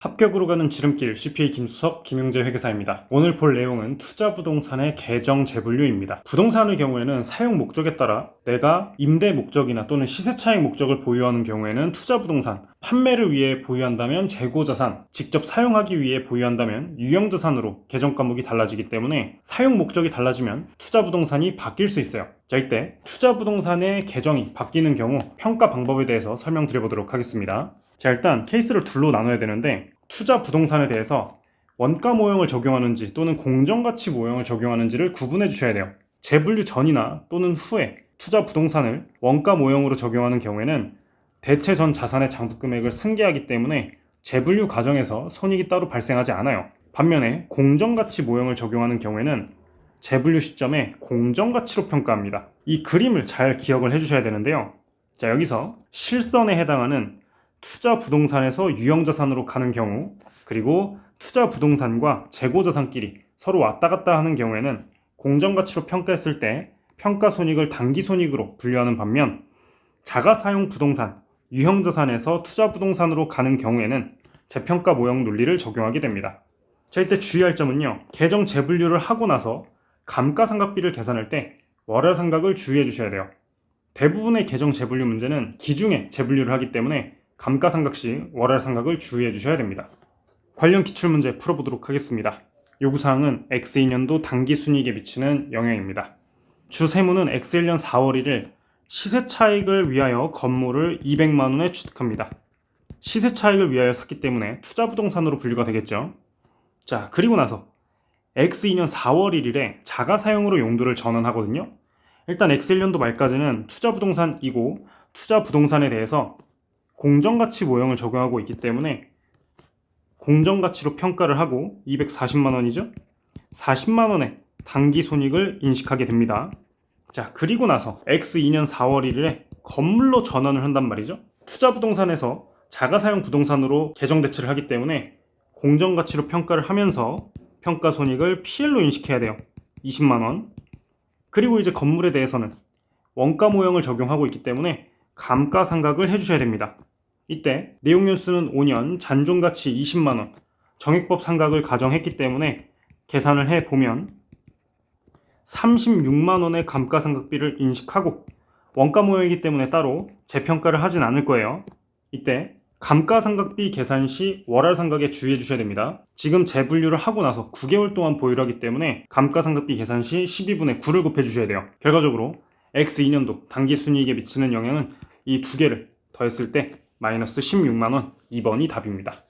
합격으로 가는 지름길 CPA 김수석 김용재 회계사입니다. 오늘 볼 내용은 투자 부동산의 계정 재분류입니다. 부동산의 경우에는 사용 목적에 따라 내가 임대 목적이나 또는 시세 차익 목적을 보유하는 경우에는 투자 부동산, 판매를 위해 보유한다면 재고 자산, 직접 사용하기 위해 보유한다면 유형 자산으로 계정 과목이 달라지기 때문에 사용 목적이 달라지면 투자 부동산이 바뀔 수 있어요. 자, 이때 투자 부동산의 계정이 바뀌는 경우 평가 방법에 대해서 설명드려 보도록 하겠습니다. 자, 일단 케이스를 둘로 나눠야 되는데 투자 부동산에 대해서 원가 모형을 적용하는지 또는 공정가치 모형을 적용하는지를 구분해 주셔야 돼요. 재분류 전이나 또는 후에 투자 부동산을 원가 모형으로 적용하는 경우에는 대체 전 자산의 장부 금액을 승계하기 때문에 재분류 과정에서 손익이 따로 발생하지 않아요. 반면에 공정가치 모형을 적용하는 경우에는 재분류 시점에 공정가치로 평가합니다. 이 그림을 잘 기억을 해주셔야 되는데요. 자, 여기서 실선에 해당하는 투자 부동산에서 유형 자산으로 가는 경우, 그리고 투자 부동산과 재고 자산끼리 서로 왔다 갔다 하는 경우에는 공정 가치로 평가했을 때 평가 손익을 단기 손익으로 분류하는 반면 자가 사용 부동산, 유형 자산에서 투자 부동산으로 가는 경우에는 재평가 모형 논리를 적용하게 됩니다. 자, 이때 주의할 점은요. 계정 재분류를 하고 나서 감가상각비를 계산할 때 월화상각을 주의해 주셔야 돼요. 대부분의 계정 재분류 문제는 기중에 재분류를 하기 때문에 감가상각 시 월화상각을 주의해 주셔야 됩니다. 관련 기출문제 풀어보도록 하겠습니다. 요구사항은 X2년도 당기순이익에 미치는 영향입니다. 주 세무는 X1년 4월 1일 시세 차익을 위하여 건물을 200만 원에 취득합니다. 시세 차익을 위하여 샀기 때문에 투자 부동산으로 분류가 되겠죠. 자, 그리고 나서 X2년 4월 1일에 자가 사용으로 용도를 전환하거든요. 일단 X1년도 말까지는 투자 부동산이고 투자 부동산에 대해서 공정가치 모형을 적용하고 있기 때문에 공정가치로 평가를 하고 240만 원이죠. 40만 원의 단기 손익을 인식하게 됩니다. 자, 그리고 나서 X2년 4월 1일에 건물로 전환을 한단 말이죠. 투자 부동산에서 자가 사용 부동산으로 계정 대체를 하기 때문에 공정 가치로 평가를 하면서 평가 손익을 PL로 인식해야 돼요. 20만 원. 그리고 이제 건물에 대해서는 원가 모형을 적용하고 있기 때문에 감가상각을 해 주셔야 됩니다. 이때 내용 연수는 5년, 잔존가치 20만 원, 정액법 상각을 가정했기 때문에 계산을 해 보면 36만 원의 감가상각비를 인식하고 원가 모형이기 때문에 따로 재평가를 하진 않을 거예요. 이때 감가상각비 계산 시 월할상각에 주의해 주셔야 됩니다. 지금 재분류를 하고 나서 9개월 동안 보유를 하기 때문에 감가상각비 계산 시 12분의 9를 곱해 주셔야 돼요. 결과적으로 X2년도 당기순이익에 미치는 영향은 이 두 개를 더했을 때 마이너스 16만원 2번이 답입니다.